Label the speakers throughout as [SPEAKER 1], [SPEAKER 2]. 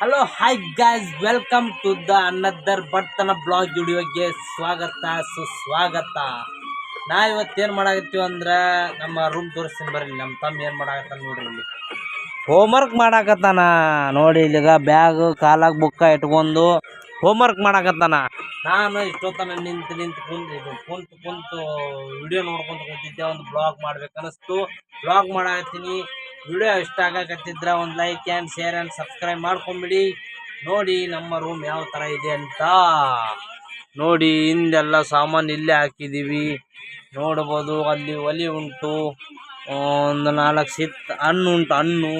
[SPEAKER 1] Hello hi guys welcome to the another ಬರ್ತನ blog ವಿಡಿಯೋಗೆ ಸ್ವಾಗತ, ಸುಸ್ವಾಗತ. ನಾ ಇವತ್ತೇನು ಮಾಡಾಕತ್ತೀವಿ ಅಂದ್ರೆ ನಮ್ಮ ರೂಮ್ ತೋರಿಸ್ತೀನಿ ಬರ್ರಿ, ನಮ್ಮ ತಮ್ಮ ಏನು ಮಾಡಾಕತ್ತಾನ ನೋಡ್ರಿ ಇಲ್ಲಿ. ಹೋಮ್ವರ್ಕ್ ಮಾಡಾಕತ್ತಾನ. ನೋಡಿ ಇಲ್ಲಿಗ ಬ್ಯಾಗ್ ಕಾಲಾಗ ಬುಕ್ಕ ಇಟ್ಕೊಂಡು ಹೋಮ್ವರ್ಕ್ ಮಾಡಾಕತ್ತಾನ. ನಾನು ಇಷ್ಟೊತ್ತನ ನಿಂತು ನಿಂತು ಕುಂತು ಕುಂತು ಕುಂತು ವಿಡಿಯೋ ನೋಡ್ಕೊಂತ ಕುಂತಿದ್ದೆ, ಒಂದು ಬ್ಲಾಗ್ ಮಾಡ್ಬೇಕು ಬ್ಲಾಗ್ ಮಾಡಾಕತ್ತೀನಿ. ವಿಡಿಯೋ ಇಷ್ಟ ಆಗಕತ್ತಿದ್ರೆ ಒಂದು like and share and subscribe ಮಾಡ್ಕೊಂಬಿಡಿ. ನೋಡಿ ನಮ್ಮ ರೂಮ್ ಯಾವ ಥರ ಇದೆ ಅಂತ. ನೋಡಿ, ಹಿಂದೆಲ್ಲ ಸಾಮಾನು ಇಲ್ಲೇ ಹಾಕಿದ್ದೀವಿ ನೋಡ್ಬೋದು, ಅಲ್ಲಿ ಒಲಿ ಉಂಟು. ಒಂದು ನಾಲ್ಕು ಸಿತ್ ಹಣ್ಣು ಉಂಟು, ಹಣ್ಣು.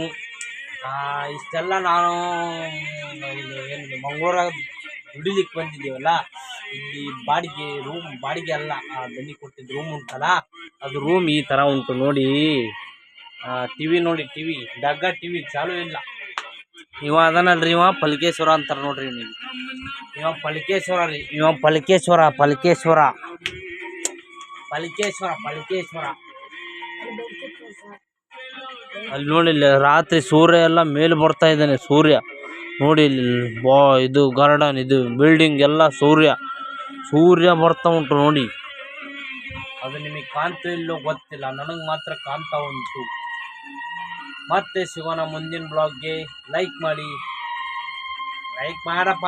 [SPEAKER 1] ಇಷ್ಟೆಲ್ಲ ನಾನು ಏನು ಮಂಗಳೂರಾಗ ದುಡಿಲಿಕ್ಕೆ ಬಂದಿದ್ದೀವಲ್ಲ? ಇಲ್ಲಿ ಬಾಡಿಗೆ ರೂಮ್ ಬಾಡಿಗೆ ಅಲ್ಲ ಬನ್ನಿ ಕೊಟ್ಟಿದ್ದು ರೂಮ್ ಉಂಟಲ್ಲ? ಅದು ರೂಮ್ ಈ ಥರ ಉಂಟು, ನೋಡಿ. ಟಿ ವಿ ನೋಡಿ ಟಿವಿ. ಡಗ್ಗ ಟಿವಿ ಚಾಲು ಇಲ್ಲ. ಇವ ಅದನಲ್ರಿ ಇವ ಪಲ್ಕೇಶ್ವರ ಅಂತಾರೆ ನೋಡ್ರಿ ನೀವು. ಇವ ಪಲ್ಕೇಶ್ವರ ರೀ. ಇವ ಪಲ್ಕೇಶ್ವರ ಪಲ್ಕೇಶ್ವರ. ಪಲ್ಕೇಶ್ವರ ಪಲ್ಕೇಶ್ವರ. ಅಲ್ಲಿ ನೋಡಿ ಇಲ್ಲಿ ರಾತ್ರಿ ಸೂರ್ಯ ಎಲ್ಲ ಮೇಲೆ ಬರ್ತಾ ಇದ್ದಾನೆ ಸೂರ್ಯ. ನೋಡಿ ಇಲ್ಲಿ ಬಾ ಇದು ಗಾರ್ಡನ್ ಇದು ಬಿಲ್ಡಿಂಗ್ ಎಲ್ಲ ಸೂರ್ಯ. ಸೂರ್ಯ ಬರ್ತಾ ಉಂಟು ನೋಡಿ. ಅದು ನಿಮಗೆ ಕಾಣ್ತಾ ಇಲ್ಲೋ ಗೊತ್ತಿಲ್ಲ. ನನಗೆ ಮಾತ್ರ ಕಾಣ್ತಾ ಉಂಟು. ಮತ್ತೆ ಸಿಗೋಣ ಮುಂದಿನ ಬ್ಲಾಗ್ಗೆ ಲೈಕ್ ಮಾಡಿ. ಲೈಕ್ ಮಾಡಪ್ಪ.